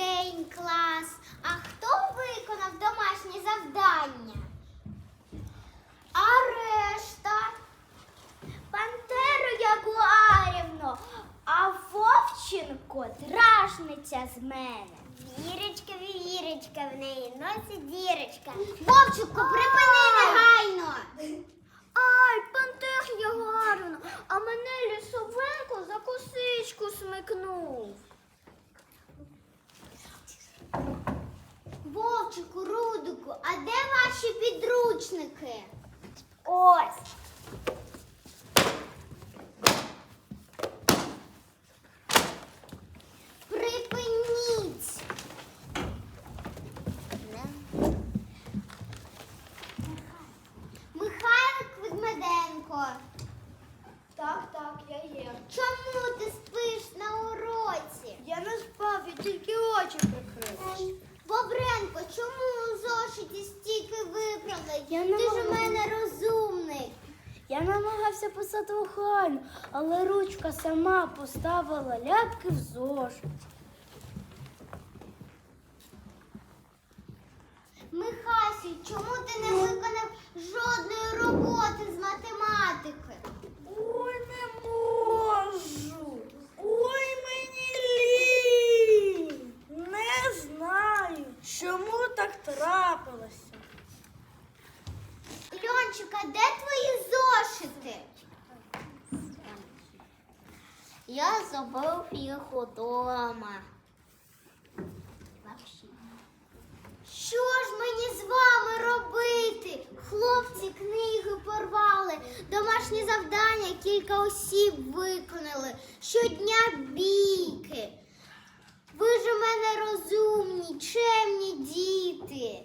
день, клас! А хто виконав домашнє завдання? А решта Пантеру Ягуарівну, а Вовченко дражниця з мене. Вірочка, вірочка в неї, носить дірочка. Вовченко, припини негайно! Ай, Пантех Ягуарівну, а мене лісовинку за косичку смикнув. Вовчику, Рудику, а де ваші підручники? Ось. Припиніть. Михайлик Ведмеденко. Так, так, я є. Чому ти спиш на уроці? Я не спав, я тільки очі прикрив. Бобренко, чому у зошиті стільки виправлень? Я Ти не ж у мене розумний. Я намагався писати охайно, але ручка сама поставила ляпки в зошит. Михасю, чому ти не виконав жодної роботи з математики? Ой, не можу. Ой, мені лінь. Не знаю, чому так трапилося. Льончика, де твої зошити? Я забув їх удома. Що ж мені з вами робити? Хлопці книги порвали, домашні завдання кілька осіб виконали. Щодня бійки. Ви ж у мене розумні, чемні діти.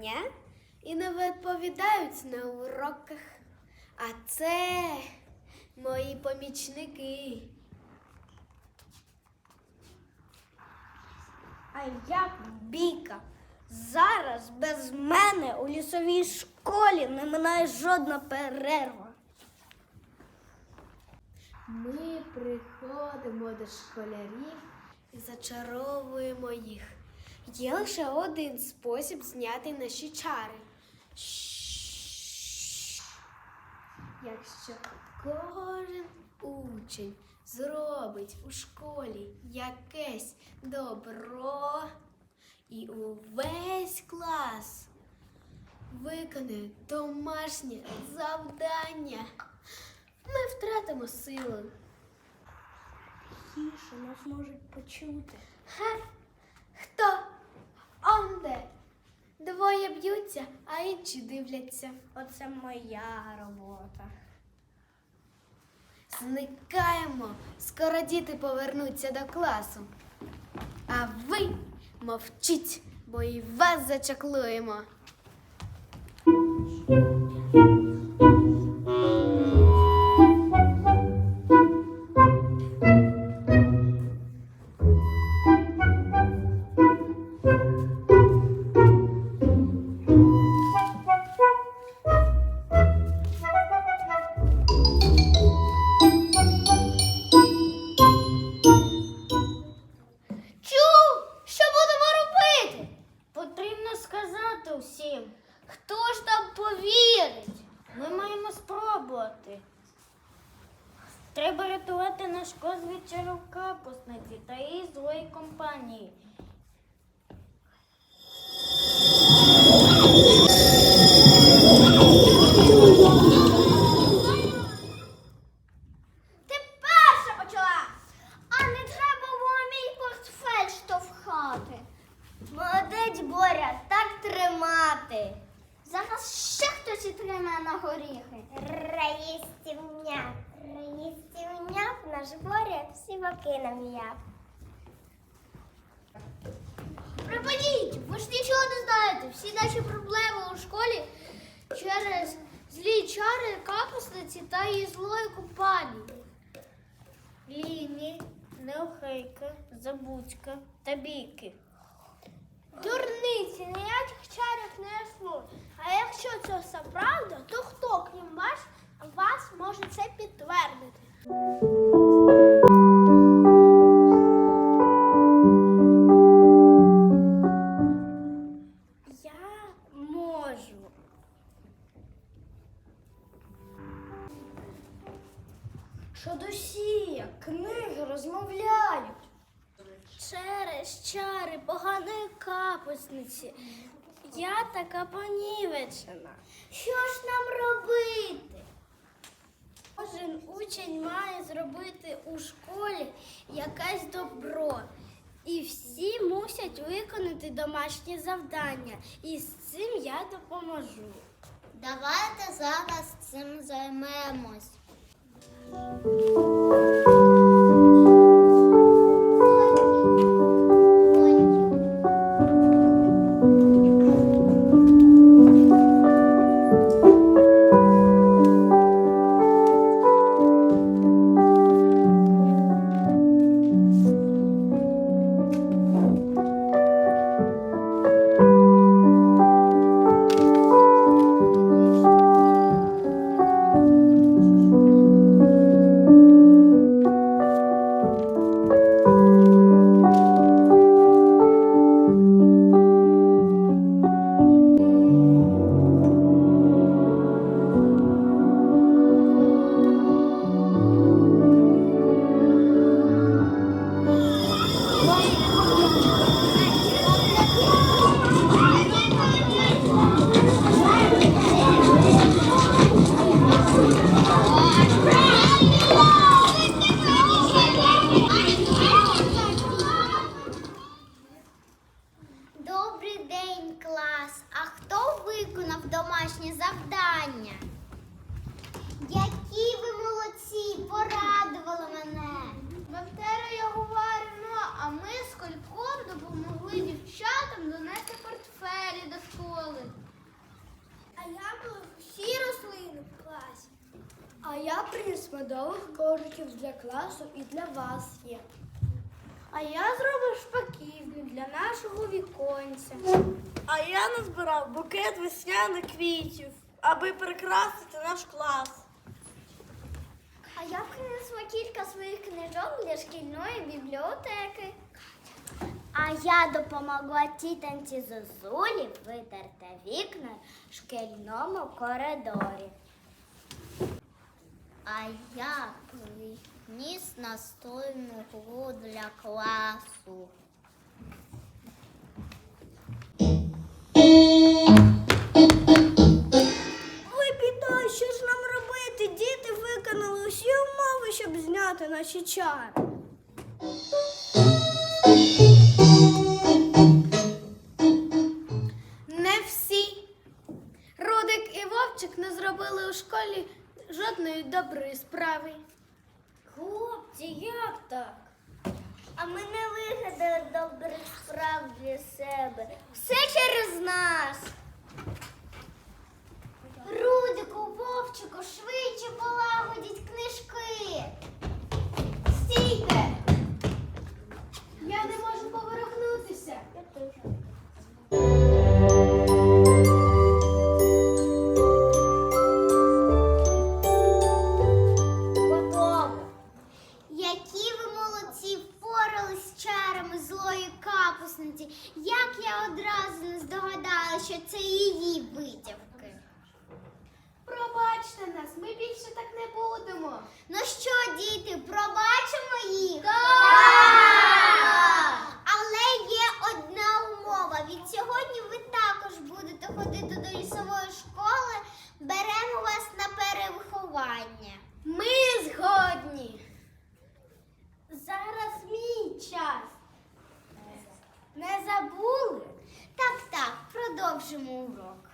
завдання і не відповідають на уроках. А це мої помічники. А як бійка? Зараз без мене у лісовій школі не минає жодна перерва. Ми приходимо до школярів і зачаровуємо їх. Є лише один спосіб зняти наші чари. Якщо кожен учень зробить у школі якесь добро, і увесь клас виконає домашнє завдання. Ми втратимо силу. Тише нас можуть почути. Ха? Хто? Он де? Двоє б'ються, а інші дивляться. Оце моя робота. Зникаємо. Скоро діти повернуться до класу. А ви мовчіть, бо і вас зачаклуємо. Сказати усім. Хто ж там повірить? Ми маємо спробувати. Треба рятувати наш коз від капусниці та її злої компанії. Молодець, Боря, так тримати. Зараз ще хтось і тримає на горіхи. Раїстівня, раїстівня, наш Боря всі боки нам'яв. Припиніть! Ви ж нічого не знаєте. Всі наші проблеми у школі через злі чари капусниці та її злої компанії. Ліні, Неохейка, Забудька та Бійки. Дурниці, ніяких чарів не існує. А якщо це все правда, то хто, крім вас, зробити у школі якесь добро. І всі мусять виконати домашні завдання. І з цим я допоможу. Давайте зараз цим займемось. А я приніс медових коржиків для класу і для вас є. А я зробив шпаківню для нашого віконця. А я назбирав букет весняних квітів, аби прикрасити наш клас. А я принесла кілька своїх книжок для шкільної бібліотеки. А я допомогла тітанці Зозулі витерти вікна в шкільному коридорі. А я приніс настольну гру для класу. Ой, біда, що ж нам робити? Діти виконали усі умови, щоб зняти наші чари. Доброї справи. Хлопці, як так? А ми не вигадали добрих справ для себе. Все через нас. Рудику, Вовчику, швидше полагодіть книжки. Стійте! Я не можу поворухнутися. Готово. Капусниці. Як я одразу не здогадала, що це її витівки. Пробачте нас, ми більше так не будемо. Ну що, діти, пробачимо їх? Але є одна умова. Від сьогодні ви також будете ходити до лісової школи. Беремо вас на перевиховання. Ми згодні. Зараз мій час. Не забули? Продовжимо урок.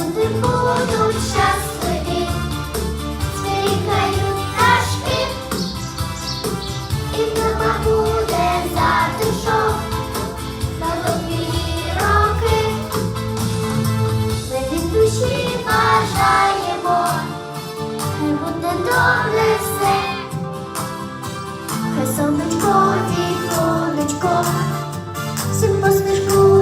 люди будуть щасливі, зберігають пташки, і вдома буде затишок. На нові роки. Ми від бажаємо, не буде добре все, хай сонечко, дітонечко, по посмішку.